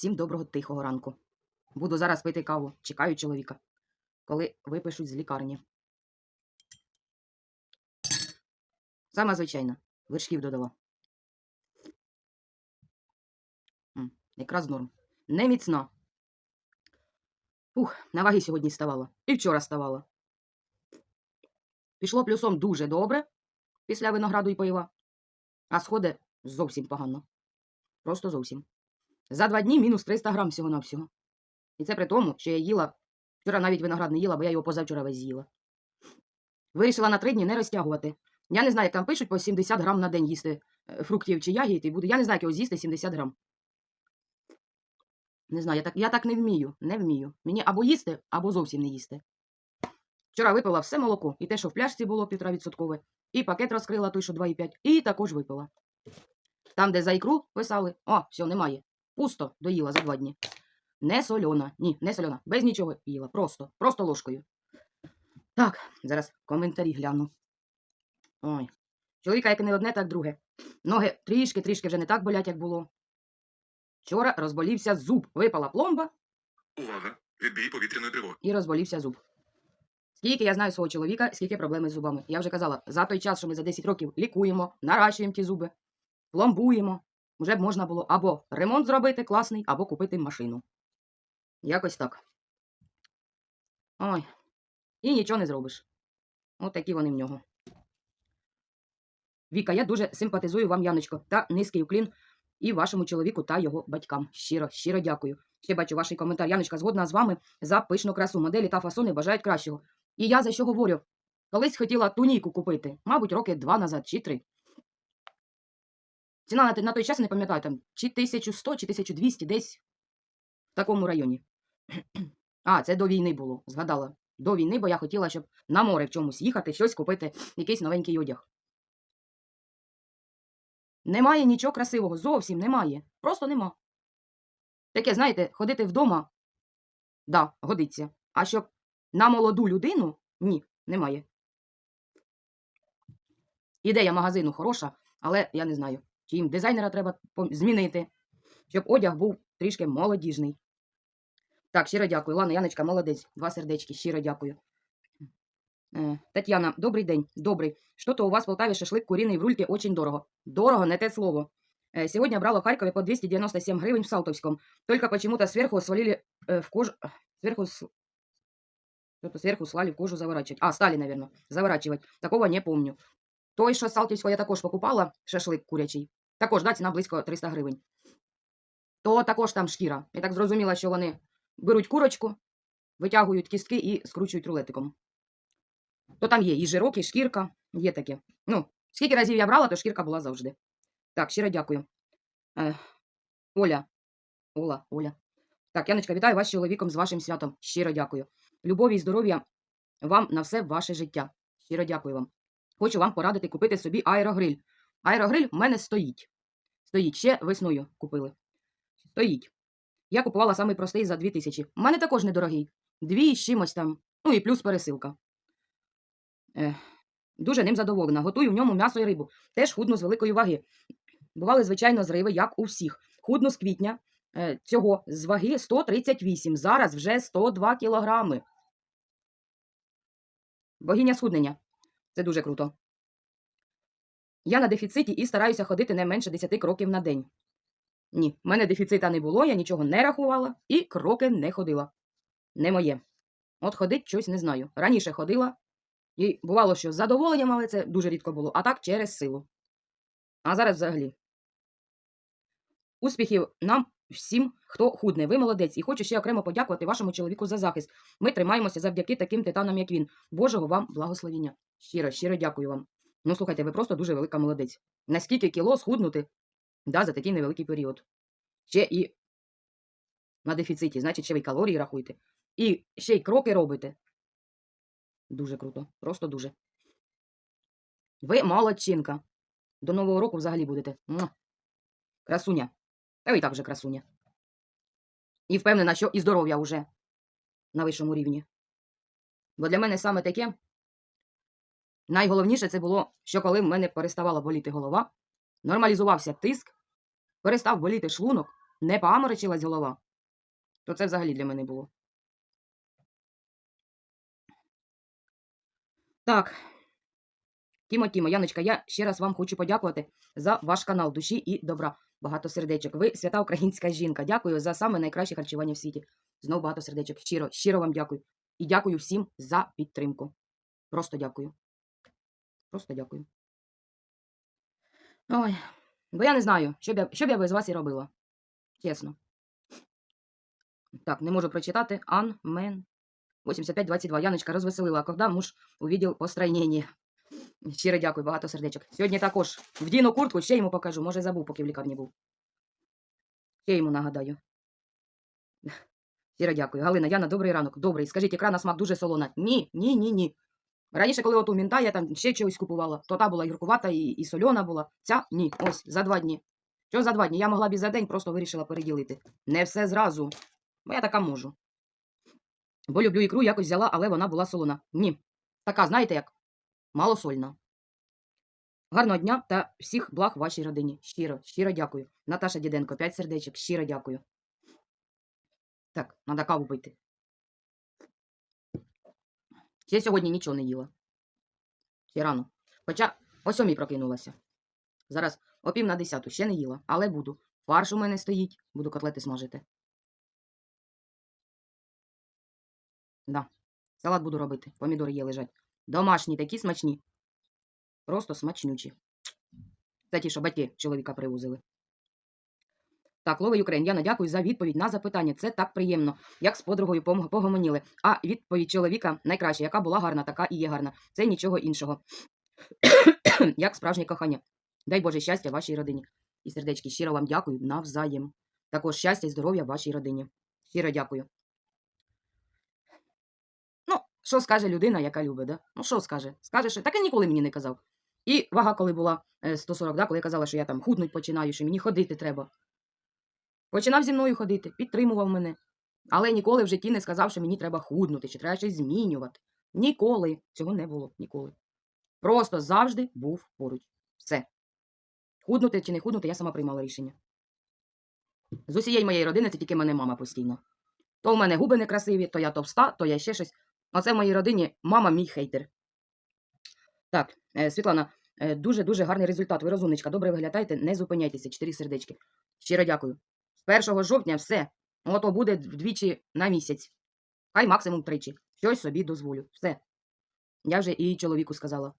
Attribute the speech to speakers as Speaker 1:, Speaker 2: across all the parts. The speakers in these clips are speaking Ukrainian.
Speaker 1: Всім доброго тихого ранку. Буду зараз пити каву. Чекаю чоловіка, коли випишуть з лікарні. Сама звичайна. Вершків додала. Якраз норм. Не міцна. Ух, на ваги сьогодні ставала. І вчора ставала. Пішло плюсом дуже добре після винограду і пива, а сходи зовсім погано. Просто зовсім. За два дні мінус 300 грам всього-навсього. І це при тому, що я їла. Вчора навіть виноград не їла, бо я його позавчора весь з'їла. Вирішила на три дні не розтягувати. Я не знаю, як там пишуть, по 70 грам на день їсти е, фруктів чи ягід, і буду. Я не знаю, як його з'їсти 70 грам. Не знаю, я так, я так не вмію. Не вмію. Мені або їсти, або зовсім не їсти. Вчора випила все молоко, і те, що в пляшці було 1,5%, і пакет розкрила той, що 2,5, і також випила. Там, де за ікру писали, о, все, немає. Пусто доїла за два дні. Не сольона. Ні, не сольона. Без нічого їла. Просто. Просто ложкою. Так, зараз коментарі гляну. Ой. Чоловіка, як не одне, так друге. Ноги трішки-трішки вже не так болять, як було. Вчора розболівся зуб. Випала пломба
Speaker 2: Увага! Відбій повітряної тривоги.
Speaker 1: і розболівся зуб. Скільки я знаю свого чоловіка, скільки проблеми з зубами. Я вже казала, за той час, що ми за 10 років лікуємо, наращуємо ті зуби, пломбуємо, вже б можна було або ремонт зробити класний, або купити машину. Якось так. Ой. І нічого не зробиш. От такі вони в нього. Віка, я дуже симпатизую вам, Яночко, та низький уклін і вашому чоловіку та його батькам. Щиро, щиро дякую. Ще бачу ваш коментар. Яночка згодна з вами за пишну красу. Моделі та фасони бажають кращого. І я за що говорю? Колись хотіла туніку купити, мабуть, роки два назад чи три. Ціна на, той час не пам'ятаю, там чи 1100, чи 1200, десь в такому районі. А, це до війни було, згадала. До війни, бо я хотіла, щоб на море в чомусь їхати, щось купити, якийсь новенький одяг. Немає нічого красивого, зовсім немає. Просто нема. Таке, знаєте, ходити вдома, да, годиться. А щоб на молоду людину ні, немає. Ідея магазину хороша, але я не знаю, чи їм дизайнера треба пом- змінити, щоб одяг був трішки молодіжний. Так, щиро дякую. Лана Яночка, молодець. Два сердечки, щиро дякую. Е, Тетяна, добрий день. Добрий. Что-то у вас в Полтаве шашлык куриный в рульке очень дорого. Дорого, не те слово. Э, Сегодня брала в Харькове по 297 гривен в Салтовском. Только почему-то сверху свалили э, в кожу... Сверху... с- Что-то сверху слали в кожу заворачивать. А, стали, наверное, заворачивать. Такого не помню. Той, що з Салтівського я також покупала, шашлик курячий. Також, да, ціна близько 300 гривень. То також там шкіра. Я так зрозуміла, що вони беруть курочку, витягують кістки і скручують рулетиком. То там є і жирок, і шкірка, є таке. Ну, скільки разів я брала, то шкірка була завжди. Так, щиро дякую. Е, Оля. Ола, Оля. Так, Яночка, вітаю вас з чоловіком з вашим святом. Щиро дякую. Любові і здоров'я вам на все ваше життя. Щиро дякую вам. Хочу вам порадити купити собі аерогриль. Аерогриль в мене стоїть. Стоїть, ще весною купили. Стоїть. Я купувала самий простий за 2000. У мене також недорогий. Дві з чимось там. Ну і плюс пересилка. Ех, дуже ним задоволена. Готую в ньому м'ясо і рибу. Теж худну з великої ваги. Бували, звичайно, зриви, як у всіх. Худну з квітня е, цього з ваги 138. Зараз вже 102 кілограми. Богиня схуднення. Це дуже круто. Я на дефіциті і стараюся ходити не менше 10 кроків на день. Ні, в мене дефіцита не було, я нічого не рахувала і кроки не ходила. Не моє. От ходить щось не знаю. Раніше ходила, і бувало, що з задоволенням, але це дуже рідко було, а так через силу. А зараз взагалі. Успіхів нам всім, хто худне. Ви молодець. І хочу ще окремо подякувати вашому чоловіку за захист. Ми тримаємося завдяки таким титанам, як він. Божого вам благословіння. Щиро, щиро дякую вам. Ну, слухайте, ви просто дуже велика молодець. Наскільки кіло схуднути да, за такий невеликий період. Ще і на дефіциті, значить, ще ви калорії рахуєте. І ще й кроки робите. Дуже круто. Просто дуже. Ви молодчинка. До Нового року взагалі будете. Красуня. Та ви і так вже красуня. І впевнена, що і здоров'я вже на вищому рівні. Бо для мене саме таке найголовніше це було, що коли в мене переставала боліти голова, нормалізувався тиск, перестав боліти шлунок, не паморочилась голова, то це взагалі для мене було. Так. Тімо, Тімо, Яночка, я ще раз вам хочу подякувати за ваш канал душі і добра. Багато сердечок. Ви свята українська жінка. Дякую за саме найкраще харчування в світі. Знову багато сердечок. Щиро, щиро вам дякую. І дякую всім за підтримку. Просто дякую. Просто дякую. Ой, бо я не знаю, що б я, що б я без вас і робила. Чесно. Так, не можу прочитати. Ан, мен. 85-22. Яночка розвеселила. Когда муж увидел построєння. Щиро дякую, багато сердечок. Сьогодні також вдіну куртку, ще йому покажу. Може, забув, поки в лікарні був. Ще йому нагадаю. Щиро дякую. Галина, Яна, добрий ранок. Добрий. Скажіть, ікра на смак дуже солона. Ні, ні, ні, ні. Раніше, коли от у мінта, я там ще чогось купувала, то та була гіркувата і, і сольона була. Ця ні. Ось, за два дні. Що за два дні? Я могла б і за день, просто вирішила переділити. Не все зразу. Бо я така можу. Бо люблю ікру, якось взяла, але вона була солона. Ні. Така, знаєте як? Малосольна. Гарного дня та всіх благ вашій родині. Щиро, щиро дякую. Наташа Діденко, 5 сердечок, щиро дякую. Так, треба каву пити. Ще сьогодні нічого не їла. Ще рано. Хоча о сьомій прокинулася. Зараз о пів на десяту ще не їла, але буду. Фарш у мене стоїть, буду котлети смажити. Да. Салат буду робити. Помідори є лежать. Домашні такі смачні. Просто смачнючі. Це ті, що батьки чоловіка привозили. Так, Лова Юкрейн, Яна, дякую за відповідь на запитання. Це так приємно, як з подругою погомоніли. А відповідь чоловіка найкраща, яка була гарна, така і є гарна. Це нічого іншого. як справжнє кохання. Дай Боже щастя вашій родині. І сердечки, щиро вам дякую навзаєм. Також щастя і здоров'я вашій родині. Щиро дякую. Ну, що скаже людина, яка любить, да? Ну, що скаже? Скаже, що таке ніколи мені не казав. І вага, коли була е, 140, да, коли я казала, що я там худнуть починаю, що мені ходити треба. Починав зі мною ходити, підтримував мене. Але ніколи в житті не сказав, що мені треба худнути, чи треба щось змінювати. Ніколи. Цього не було. Ніколи. Просто завжди був поруч. Все. Худнути чи не худнути, я сама приймала рішення. З усієї моєї родини це тільки мене мама постійно. То в мене губи некрасиві, то я товста, то я ще щось. Оце в моїй родині мама мій хейтер. Так, е, Світлана, дуже-дуже гарний результат. Ви розумничка, добре виглядаєте, не зупиняйтеся. Чотири сердечки. Щиро дякую. З 1 жовтня все. Ото буде вдвічі на місяць. Хай максимум тричі. Щось собі дозволю. Все. Я вже і чоловіку сказала.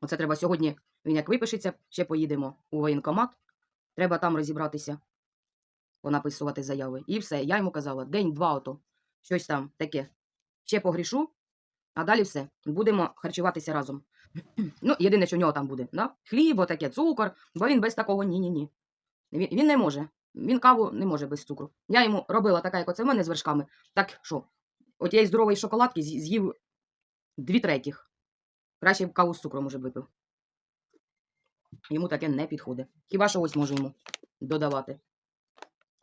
Speaker 1: Оце треба сьогодні. Він як випишеться, ще поїдемо у воєнкомат. Треба там розібратися, понаписувати заяви. І все. Я йому казала, день-два ото. Щось там таке. Ще погрішу, а далі все. Будемо харчуватися разом. Ну, єдине, що в нього там буде. Да? Хліб, таке, цукор, бо він без такого ні-ні-ні. Він, він не може. Він каву не може без цукру. Я йому робила така, як оце в мене з вершками. Так що, от я із здорової шоколадки з'їв дві третіх. Краще б каву з цукром уже б випив. Йому таке не підходить. Хіба що ось можу йому додавати.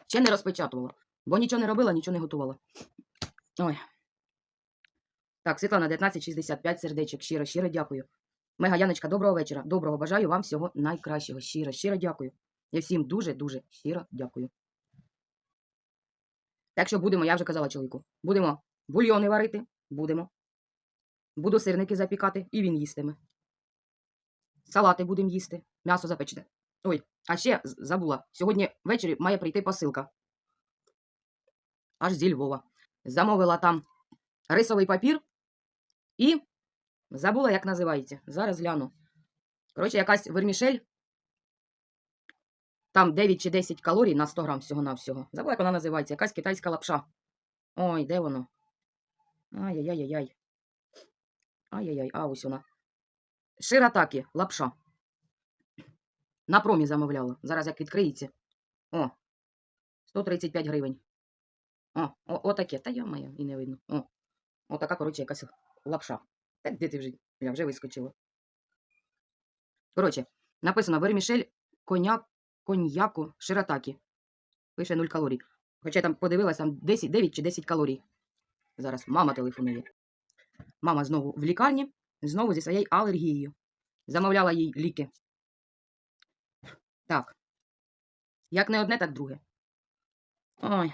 Speaker 1: Ще не розпечатувала, бо нічого не робила, нічого не готувала. Ой. Так, Світлана, 1965 сердечок. Щиро, щиро дякую. Мега Яночка, доброго вечора. Доброго бажаю вам всього найкращого. Щиро, щиро дякую. Я всім дуже-дуже щиро дякую. Так що будемо, я вже казала чоловіку, будемо бульйони варити, будемо. Буду сирники запікати, і він їстиме. Салати будемо їсти, м'ясо запечене. Ой, а ще забула. Сьогодні ввечері має прийти посилка. Аж зі Львова. Замовила там рисовий папір і забула, як називається. Зараз гляну. Коротше, якась вермішель. Там 9 чи 10 калорій на 100 грам всього-навсього. Забула, як вона називається. Якась китайська лапша. Ой, де воно? Ай-яй-яй-яй. Ай-яй-яй, а ось вона. Ширатакі, лапша. На промі замовляла. Зараз як відкриється. О, 135 гривень. О, о, отаке. Та я моя, і не видно. О, отака, коротше, якась лапша. Та де ти вже? Я вже вискочила. Коротше, написано вермішель коняк, коньяку ширатакі. Пише 0 калорій. Хоча я там подивилась, там 10, 9 чи 10 калорій. Зараз мама телефонує. Мама знову в лікарні, знову зі своєю алергією. Замовляла їй ліки. Так. Як не одне, так друге. Ой.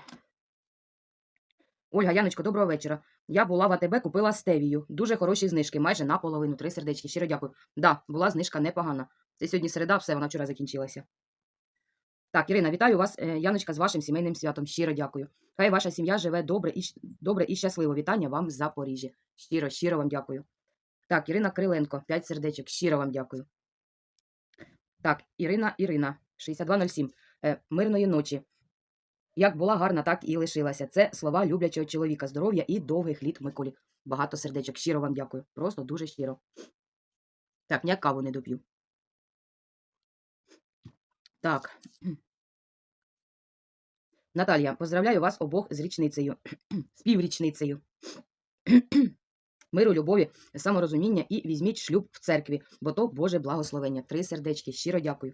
Speaker 1: Ольга, Яночко, доброго вечора. Я була в АТБ, купила стевію. Дуже хороші знижки, майже наполовину. Три сердечки. Щиро дякую. Да, була знижка непогана. Це сьогодні середа, все, вона вчора закінчилася. Так, Ірина, вітаю вас, е, Яночка, з вашим сімейним святом. Щиро дякую. Хай ваша сім'я живе добре і, добре і щасливо. Вітання вам з Запоріжжя. Щиро, щиро вам дякую. Так, Ірина Криленко, 5 сердечок. Щиро вам дякую. Так, Ірина, Ірина, 6207. Е, мирної ночі. Як була гарна, так і лишилася. Це слова люблячого чоловіка. Здоров'я і довгих літ Миколі. Багато сердечок. Щиро вам дякую. Просто дуже щиро. Так, ніяк каву не доп'ю. Так. Наталія, поздравляю вас обох з річницею. з піврічницею. Миру, любові, саморозуміння і візьміть шлюб в церкві, бо то Боже благословення. Три сердечки. Щиро дякую.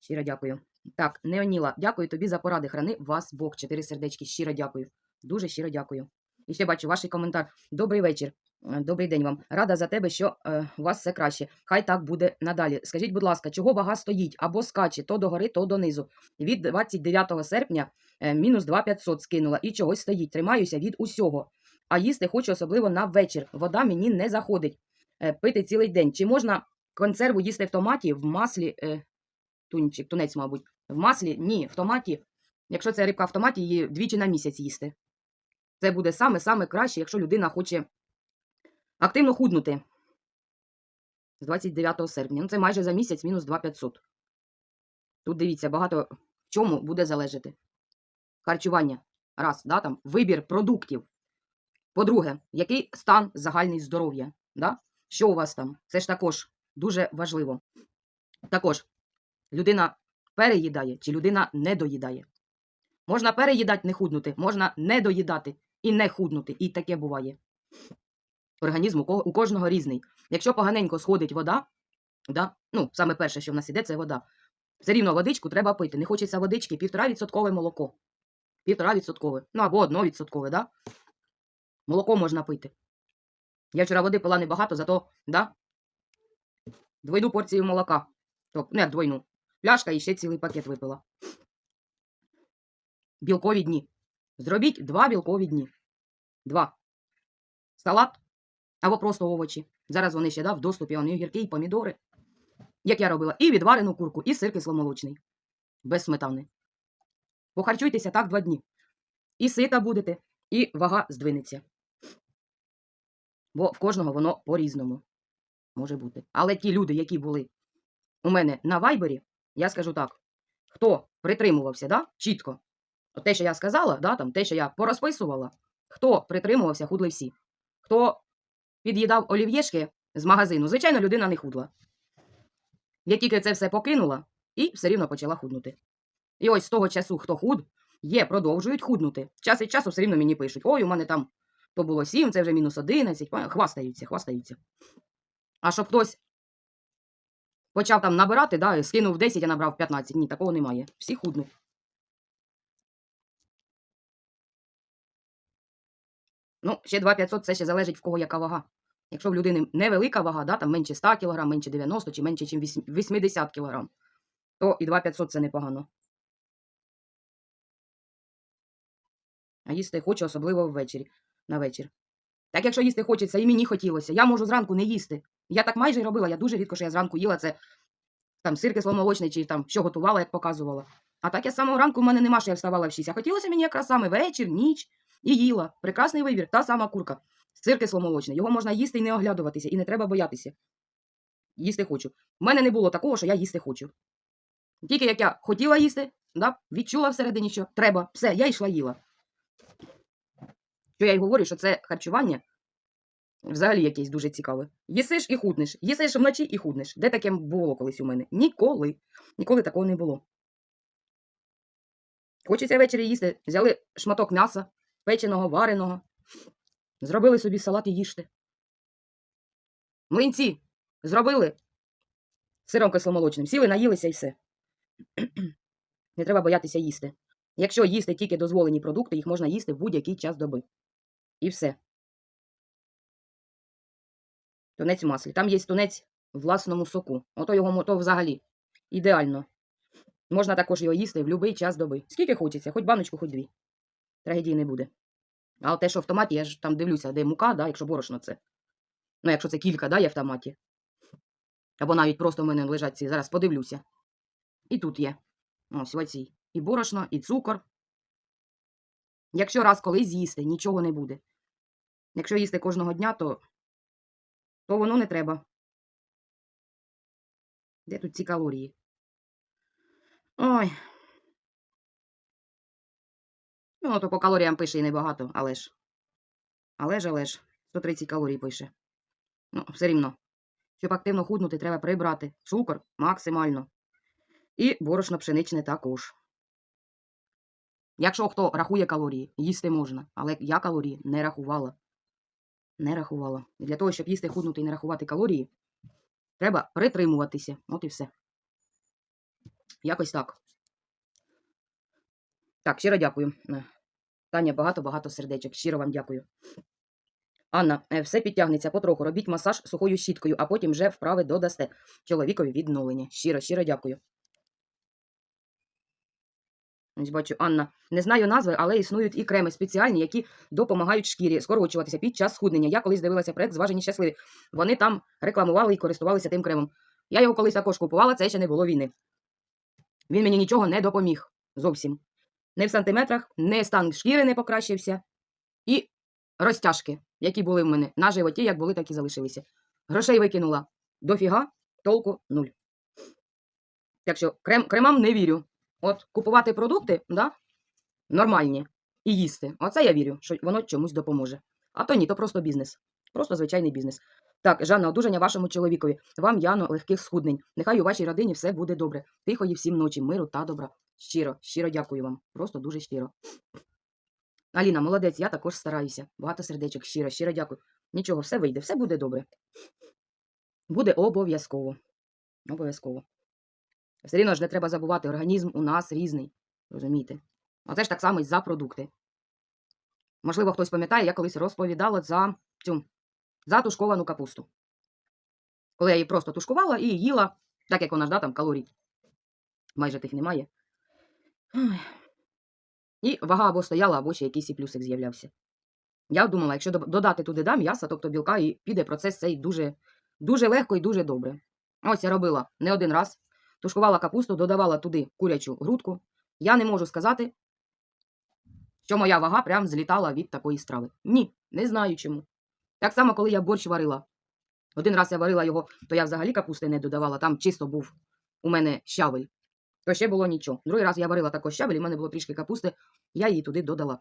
Speaker 1: Щиро дякую. Так, Неоніла, дякую тобі за поради. Храни вас Бог. Чотири сердечки. Щиро дякую. Дуже щиро дякую. І ще бачу ваш коментар. Добрий вечір. Е, Добрий день вам. Рада за тебе, що е, у вас все краще. Хай так буде надалі. Скажіть, будь ласка, чого вага стоїть або скаче то догори, то донизу. Від 29 серпня е, мінус 2500 скинула і чогось стоїть. Тримаюся від усього. А їсти хочу особливо на вечір. Вода мені не заходить. Е, пити цілий день. Чи можна консерву їсти в томаті, в маслі, е, тунчик, тунець, мабуть, в маслі? Ні, в томаті. Якщо це рибка в томаті, її двічі на місяць їсти. Це буде саме-саме краще, якщо людина хоче активно худнути. З 29 серпня. Ну, це майже за місяць мінус 2500. Тут дивіться, багато в чому буде залежати. Харчування. Раз, да, там, вибір продуктів. По-друге, який стан загальний здоров'я? Да? Що у вас там? Це ж також дуже важливо. Також людина переїдає чи людина не доїдає. Можна переїдати, не худнути, можна не доїдати і не худнути. І таке буває. Організм у, кожного різний. Якщо поганенько сходить вода, да, ну, саме перше, що в нас іде, це вода. Все рівно водичку треба пити. Не хочеться водички, півтора відсоткове молоко. Півтора відсоткове. Ну або одно відсоткове, да? Молоко можна пити. Я вчора води пила небагато, зато, да? Двойну порцію молока. Тобто, як двойну. Пляшка і ще цілий пакет випила. Білкові дні. Зробіть два білкові дні. Два. Салат або просто овочі. Зараз вони ще да, в доступі, вони огірки і помідори. Як я робила, і відварену курку, і сир кисломолочний. Без сметани. Похарчуйтеся так два дні. І сита будете, і вага здвинеться. Бо в кожного воно по-різному може бути. Але ті люди, які були у мене на вайбері, я скажу так: хто притримувався да, чітко, те, що я сказала, да, там, те, що я порозписувала, хто притримувався, худли всі. Хто під'їдав олів'єшки з магазину, звичайно, людина не худла. Я тільки це все покинула і все рівно почала худнути. І ось з того часу, хто худ, є, продовжують худнути. Час від часу все рівно мені пишуть: ой, у мене там то було 7, це вже мінус 11, хвастаються, хвастаються. А щоб хтось почав там набирати, да, скинув 10, я набрав 15. Ні, такого немає. Всі худнуть. Ну, ще 2500 це ще залежить в кого яка вага. Якщо в людини невелика вага, да, там менше 100 кг, менше 90 чи менше, ніж 80 кг, то і 2500 це непогано. А їсти хочу, особливо ввечері, на вечір. Так якщо їсти хочеться, і мені хотілося, я можу зранку не їсти. Я так майже робила, я дуже рідко, що я зранку їла це там сир кисломолочний чи там що готувала, як показувала. А так я з самого ранку в мене нема, що я вставала в 6. А хотілося мені якраз саме вечір, ніч і їла. Прекрасний вибір, та сама курка. Сир кисломолочний. Його можна їсти і не оглядуватися, і не треба боятися. Їсти хочу. У мене не було такого, що я їсти хочу. Тільки як я хотіла їсти, да, відчула всередині, що треба, все, я йшла їла. Що я й говорю, що це харчування взагалі якесь дуже цікаве. Їсиш і худнеш. Їсиш вночі і худнеш. Де таке було колись у мене? Ніколи. Ніколи такого не було. Хочеться ввечері їсти. Взяли шматок м'яса, печеного, вареного. Зробили собі салат і їжте. Млинці зробили сиром кисломолочним. Сіли, наїлися і все. Не треба боятися їсти. Якщо їсти тільки дозволені продукти, їх можна їсти в будь-який час доби. І все. Тунець в маслі. Там є тунець в власному соку. Ото його мо- то взагалі ідеально. Можна також його їсти в будь-який час доби. Скільки хочеться, хоч баночку, хоч дві. Трагедії не буде. А от те, що в томаті, я ж там дивлюся, де мука, да, якщо борошно це. Ну, якщо це кілька, да, є в томаті. Або навіть просто в мене лежать ці. Зараз подивлюся. І тут є. Ось в оцій. І борошно, і цукор. Якщо раз колись з'їсти, нічого не буде. Якщо їсти кожного дня, то, то воно не треба. Де тут ці калорії? Ой. Ну, то по калоріям пише і небагато, але ж. Але ж, але ж. 130 калорій пише. Ну, все рівно. Щоб активно худнути, треба прибрати цукор максимально. І борошно пшеничне також. Якщо хто рахує калорії, їсти можна. Але я калорії не рахувала. Не рахувала. І для того, щоб їсти худнути і не рахувати калорії, треба притримуватися. От і все. Якось так. Так, щиро дякую. Таня, багато-багато сердечок. Щиро вам дякую. Анна, е, все підтягнеться потроху. Робіть масаж сухою щіткою, а потім вже вправи додасте. Чоловікові відновлення. Щиро, щиро дякую. Ось бачу, Анна. Не знаю назви, але існують і креми спеціальні, які допомагають шкірі скорочуватися під час схуднення. Я колись дивилася проект зважені щасливі. Вони там рекламували і користувалися тим кремом. Я його колись також купувала, це ще не було війни. Він мені нічого не допоміг зовсім. Не в сантиметрах, не стан шкіри не покращився. І розтяжки, які були в мене на животі, як були, так і залишилися. Грошей викинула дофіга, толку нуль. Так що крем, кремам не вірю. От купувати продукти, да, нормальні, і їсти. Оце я вірю, що воно чомусь допоможе. А то ні, то просто бізнес. Просто звичайний бізнес. Так, Жанна, одужання вашому чоловікові. Вам, Яно, легких схуднень. Нехай у вашій родині все буде добре. Тихої всім ночі, миру та добра. Щиро, щиро дякую вам. Просто дуже щиро. Аліна, молодець, я також стараюся. Багато сердечок, щиро, щиро дякую. Нічого, все вийде, все буде добре. Буде обов'язково. Обов'язково. Все рівно ж не треба забувати, організм у нас різний. Розумієте? Оце ж так само і за продукти. Можливо, хтось пам'ятає, я колись розповідала за цю за тушковану капусту. Коли я її просто тушкувала і їла, так як вона ж да, там калорій. Майже тих немає. І вага або стояла, або ще якийсь і плюсик з'являвся. Я думала, якщо додати туди да, м'яса, тобто білка, і піде процес цей дуже, дуже легко і дуже добре. Ось я робила не один раз. Тушкувала капусту, додавала туди курячу грудку. Я не можу сказати, що моя вага прям злітала від такої страви. Ні, не знаю чому. Так само, коли я борщ варила. Один раз я варила його, то я взагалі капусти не додавала, там чисто був у мене щавель. То ще було нічого. Другий раз я варила також щавель, і в мене було трішки капусти, я її туди додала.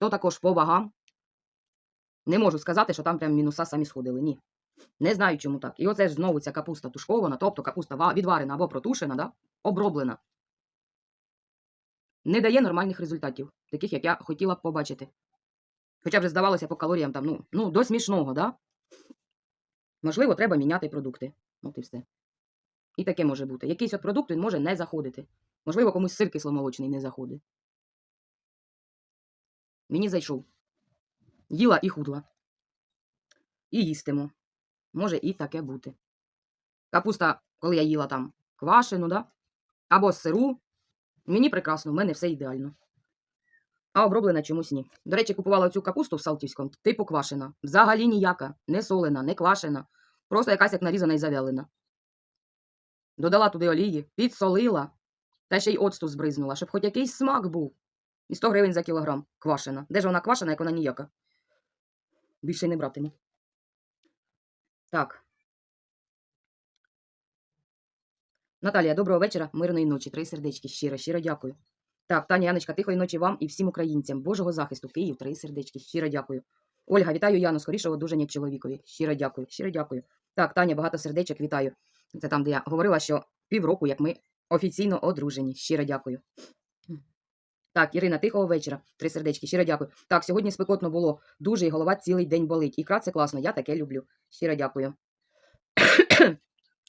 Speaker 1: То також по вагам. Не можу сказати, що там прям мінуса самі сходили. Ні. Не знаю, чому так. І оце ж знову ця капуста тушкована, тобто капуста відварена або протушена, да? оброблена. Не дає нормальних результатів, таких, як я хотіла б побачити. Хоча вже здавалося по калоріям там, ну, ну до смішного, да? Можливо, треба міняти продукти. От і все. І таке може бути. Якийсь от продукт він може не заходити. Можливо, комусь сир кисломолочний не заходить. Мені зайшов. Їла і худла. І їстиму. Може і таке бути. Капуста, коли я їла там квашену, да? або сиру. Мені прекрасно, в мене все ідеально. А оброблена чомусь ні. До речі, купувала цю капусту в Салтівському, типу квашена. Взагалі ніяка, не солена, не квашена. Просто якась як нарізана і завялена. Додала туди олії, підсолила, та ще й оцту збризнула, щоб хоч якийсь смак був. І 100 гривень за кілограм квашена. Де ж вона квашена, як вона ніяка? Більше й не братиму. Так. Наталія, доброго вечора, мирної ночі. Три сердечки. Щиро, щиро дякую. Так, Таня, Яночка, тихої ночі вам і всім українцям. Божого захисту, Київ, три сердечки. Щиро дякую. Ольга, вітаю Яну, скорішого одужання чоловікові. Щиро дякую, щиро дякую. Так, Таня, багато сердечок, вітаю. Це там, де я говорила, що півроку, як ми офіційно одружені. Щиро дякую. Так, Ірина, тихого вечора. Три сердечки, щиро дякую. Так, сьогодні спекотно було. Дуже і голова цілий день болить. Ікра це класно, я таке люблю. Щиро дякую.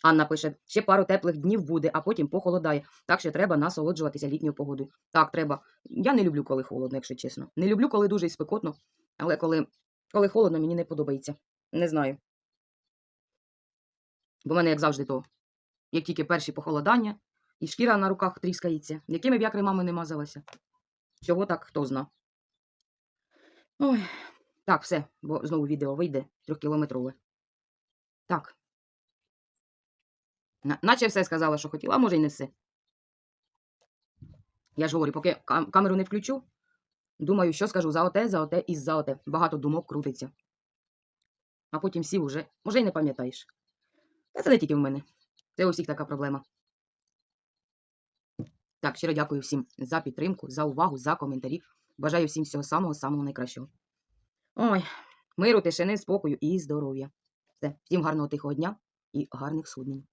Speaker 1: Анна пише: ще пару теплих днів буде, а потім похолодає. Так що треба насолоджуватися літньою погодою. Так, треба. Я не люблю, коли холодно, якщо чесно. Не люблю, коли дуже і спекотно, але коли, коли холодно, мені не подобається. Не знаю. Бо в мене, як завжди, то як тільки перші похолодання, і шкіра на руках тріскається, якими б я кремами не мазалася. Чого так, хто зна. Ой. Так, все, бо знову відео вийде трьохкілометрове. Так. На- Наче все сказала, що хотіла, може й не все. Я ж говорю, поки кам- камеру не включу, думаю, що скажу за оте, за оте і за оте. Багато думок крутиться. А потім сів уже, може й не пам'ятаєш. Та це не тільки в мене. Це у всіх така проблема. Так, щиро дякую всім за підтримку, за увагу, за коментарі. Бажаю всім всього самого самого найкращого. Ой, миру, тишини, спокою і здоров'я. Все, всім гарного тихого дня і гарних суднень.